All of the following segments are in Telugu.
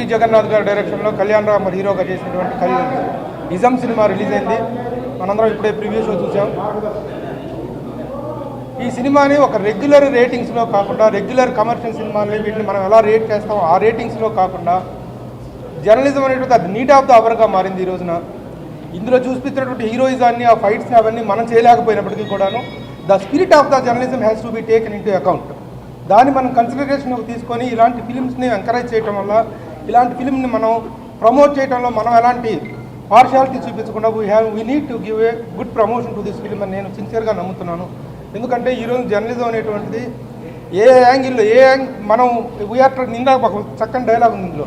పూరి జగన్నాథ్ గారి డైరెక్షన్లో కళ్యాణ్ రామ్ హీరోగా చేసినటువంటి కళ్యాణ్ నిజం సినిమా రిలీజ్ అయింది. మనందరం ఇప్పుడే ప్రివ్యూ షో చూసాం. ఈ సినిమాని ఒక రెగ్యులర్ రేటింగ్స్లో కాకుండా రెగ్యులర్ కమర్షియల్ సినిమాని వీటిని మనం ఎలా రేట్ చేస్తాం ఆ రేటింగ్స్లో కాకుండా జర్నలిజం అనేటువంటి అది నీట్ ఆఫ్ ద అవర్గా మారింది ఈ రోజున. ఇందులో చూపిస్తున్నటువంటి హీరోయిజాన్ని ఆ ఫైట్స్ని అవన్నీ మనం చేయలేకపోయినప్పటికీ కూడాను the spirit of the journalism has to be taken into account. దాన్ని మనం కన్సిడరేషన్లోకి తీసుకొని ఇలాంటి ఫిలిమ్స్ని ఎంకరేజ్ చేయడం వల్ల ఇలాంటి ఫిలింని మనం ప్రమోట్ చేయడంలో మనం ఎలాంటి పార్షాలిటీ చూపించకుండా we have we need to give a good promotion to this film అని నేను సిన్సియర్గా నమ్ముతున్నాను. ఎందుకంటే ఈరోజు జర్నలిజం అనేటువంటిది ఏ యాంగిల్లో ఏ యాంగ్ మనం వీఆర్ నిండా ఒక చక్కని డైలాగ్ ఉంది ఇందులో.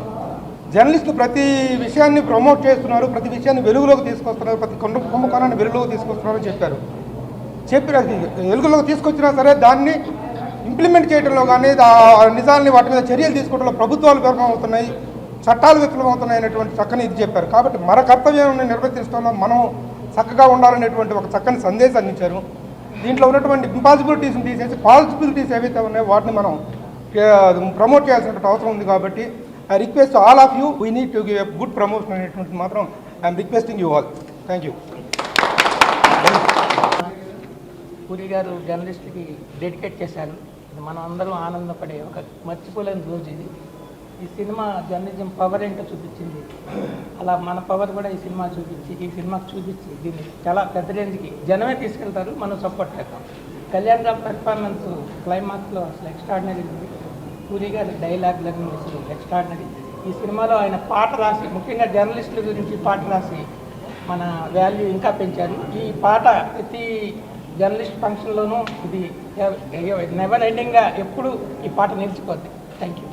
జర్నలిస్టులు ప్రతి విషయాన్ని ప్రమోట్ చేస్తున్నారు ప్రతి విషయాన్ని వెలుగులోకి తీసుకొస్తున్నారు ప్రతి కొండ కుంభకోణాన్ని వెలుగులోకి తీసుకొస్తున్నారని చెప్పారు. చెప్పిన వెలుగులోకి తీసుకొచ్చినా సరే దాన్ని ఇంప్లిమెంట్ చేయడంలో కానీ ఆ వాటి మీద చర్యలు తీసుకోవడంలో ప్రభుత్వాలు విఫలమవుతున్నాయి చట్టాలు విఫలమవుతున్నాయి అనేటువంటి చక్కని ఇది చెప్పారు. కాబట్టి మన కర్తవ్యం నిర్వర్తించడంలో మనం చక్కగా ఉండాలనేటువంటి ఒక చక్కని సందేశాన్ని ఇచ్చారు దీంట్లో ఉన్నటువంటి ఇంపాసిబిలిటీస్ని తీసేసి పాసిబిలిటీస్ ఏవైతే ఉన్నాయో వాటిని మనం ప్రమోట్ చేయాల్సినటువంటి అవసరం ఉంది కాబట్టి I request all of you we need to give a good promotion అనేటువంటిది మాత్రం I'm requesting you all. Thank you Puri garu జర్నలిస్ట్కి dedicate చేశారు. ఇది మనం అందరం ఆనందపడే ఒక మర్చిపోలేని రోజు ఇది. ఈ సినిమా జర్నలిజం పవర్ ఏంటో చూపించింది. అలా మన పవర్ కూడా ఈ సినిమా చూపించి ఈ సినిమాకి చూపించి దీన్ని చాలా పెద్ద రేంజ్కి జనమే తీసుకెళ్తారు. మనం సపోర్ట్ చేద్దాం. కళ్యాణ్ రామ్ పెర్ఫార్మెన్స్ క్లైమాక్స్లో అసలు ఎక్స్ట్రాడినరీ ఉంది. పూరి గారి డైలాగ్లన్నీ అసలు ఎక్స్ట్రాడినరీ ఈ సినిమాలో ఆయన పాట రాసి ముఖ్యంగా జర్నలిస్టుల గురించి పాట రాసి మన వాల్యూ ఇంకా పెంచారు. ఈ పాట ప్రతి జర్నలిస్ట్ ఫంక్షన్లోనూ ఇది నెవర్ ఎండింగ్గా ఎప్పుడు ఈ పాట నిలిచిపోద్ది. థ్యాంక్ యూ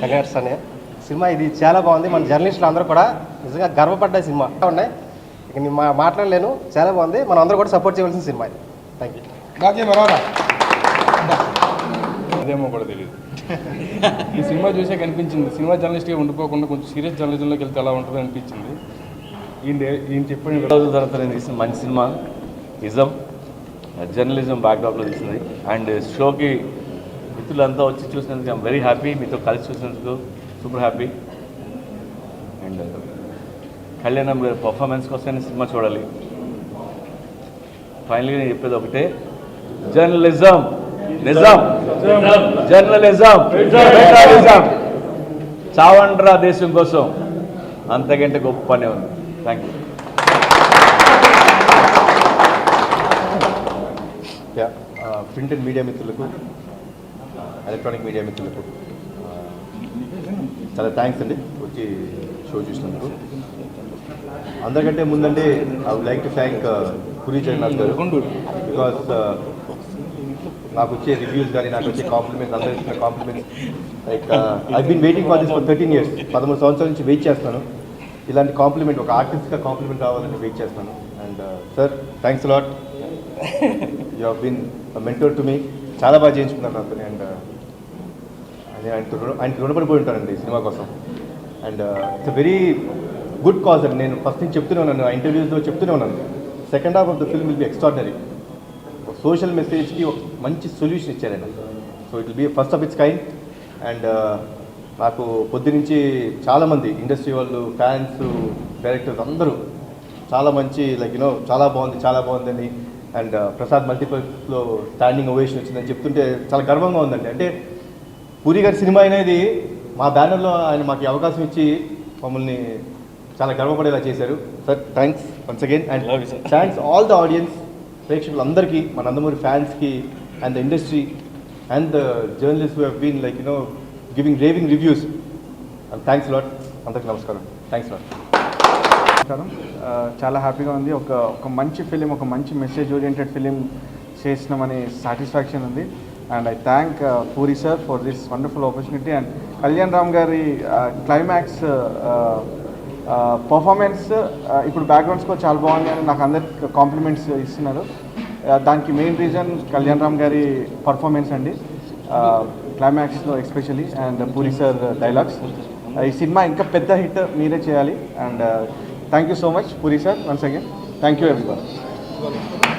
కంగ్రాట్స్ అనే సినిమా ఇది చాలా బాగుంది. మన జర్నలిస్టులు అందరూ కూడా నిజంగా గర్వపడ్డ సినిమా. ఉన్నాయి? ఇక నేను మా మాట్లాడలేను. చాలా బాగుంది. మనం అందరూ కూడా సపోర్ట్ చేయవలసిన సినిమా ఇది. థ్యాంక్ యూ మరోరా అదేమో కూడా తెలియదు ఈ సినిమా చూసే కనిపించింది. సినిమా జర్నలిస్ట్గా ఉండిపోకుండా కొంచెం సీరియస్ జర్నలిజంలోకి వెళ్తే ఎలా ఉంటుంది అనిపించింది. ఈయన ఈయన చెప్పిన రోజుల తర్వాత నేను తీసిన మంచి సినిమా నిజం. జర్నలిజం బ్యాక్డ్రాప్లో తీసింది అండ్ షోకి మిత్రులంతా వచ్చి చూసినందుకు ఐమ్ వెరీ హ్యాపీ మీతో కలిసి చూసినందుకు సూపర్ హ్యాపీ అండ్ కళ్యాణం గారి పర్ఫార్మెన్స్ కోసం సినిమా చూడాలి. ఫైనల్గా నేను చెప్పేది ఒకటే. జర్నలిజం నిజం జర్నలిజం ఫెడరలిజం చావండ్రా దేశం కోసం అంతకంటే గొప్ప పనే ఉంది. థ్యాంక్ యూ యా ప్రింట్ అండ్ మీడియా మిత్రులకు ఎలక్ట్రానిక్ మీడియా మిత్రులకు చాలా థ్యాంక్స్ అండి. వచ్చి షో చూసినందుకు. అందరికంటే ముందండి I would like to thank Puri Jagannadh garu. Because uh, నాకు వచ్చే రివ్యూస్ కానీ నాకు వచ్చే కాంప్లిమెంట్స్ అందరూ ఇచ్చిన compliments like I been waiting for this for thirteen years పదమూడు సంవత్సరాల నుంచి వెయిట్ చేస్తాను ఇలాంటి కాంప్లిమెంట్ ఒక ఆర్టిస్ట్గా కాంప్లిమెంట్ రావాలని వెయిట్ చేస్తాను and sir thanks lot you have been mentor to me చాలా బాగా చేయించుకున్నారు నాతో. అండ్ uh, అదే ఆయన ఆయన ఆయనకి రుణపడిపోయి ఉంటానండి సినిమా కోసం. And it's very good cause అండి. నేను ఫస్ట్ నుంచి చెప్తూనే ఉన్నాను. ఆ ఇంటర్వ్యూస్లో చెప్తూనే ఉన్నాను. Second half of the film will be extraordinary social మెసేజ్కి ఒక మంచి సొల్యూషన్ ఇచ్చారండి so it will be first of its kind and నాకు పొద్దు నుంచి చాలామంది ఇండస్ట్రీ వాళ్ళు ఫ్యాన్స్ డైరెక్టర్స్ అందరూ చాలా మంచి లైక్ యూనో చాలా బాగుంది చాలా బాగుందని అండ్ ప్రసాద్ మల్టీపల్స్లో స్టాండింగ్ ఓవేషన్ వచ్చిందని చెప్తుంటే చాలా గర్వంగా ఉందండి. అంటే పూరి గారి సినిమా అనేది మా బ్యానర్లో ఆయన మాకు అవకాశం ఇచ్చి మమ్మల్ని చాలా గర్వపడేలా చేశారు. Sir thanks once again and thanks all the audience ప్రేక్షకులందరికీ మన నందమూరి ఫ్యాన్స్కి and the industry and the journalist have been like you know giving raving reviews and thanks lot అందరికీ నమస్కారం. థ్యాంక్స్ లాట్ నమస్కారం చాలా హ్యాపీగా ఉంది. ఒక ఒక మంచి ఫిలిం ఒక మంచి మెసేజ్ ఓరియంటెడ్ ఫిలిం చేసినామని సాటిస్ఫాక్షన్ ఉంది. And I thank Puri sir for this wonderful opportunity and Kalyan Ram గారి క్లైమాక్స్ పర్ఫార్మెన్స్ ఇప్పుడు బ్యాక్గ్రౌండ్ స్కోర్ చాలా బాగుంది అని నాకు అందరికి కాంప్లిమెంట్స్ ఇస్తున్నారు. దానికి మెయిన్ రీజన్ కళ్యాణ్ రామ్ గారి పర్ఫార్మెన్స్ అండి. క్లైమాక్స్లో especially and Puri sir dialogues ఈ సినిమా ఇంకా పెద్ద హిట్ మీరే చేయాలి. And Thank you so much, Puri sir, once again. Thank you, everyone.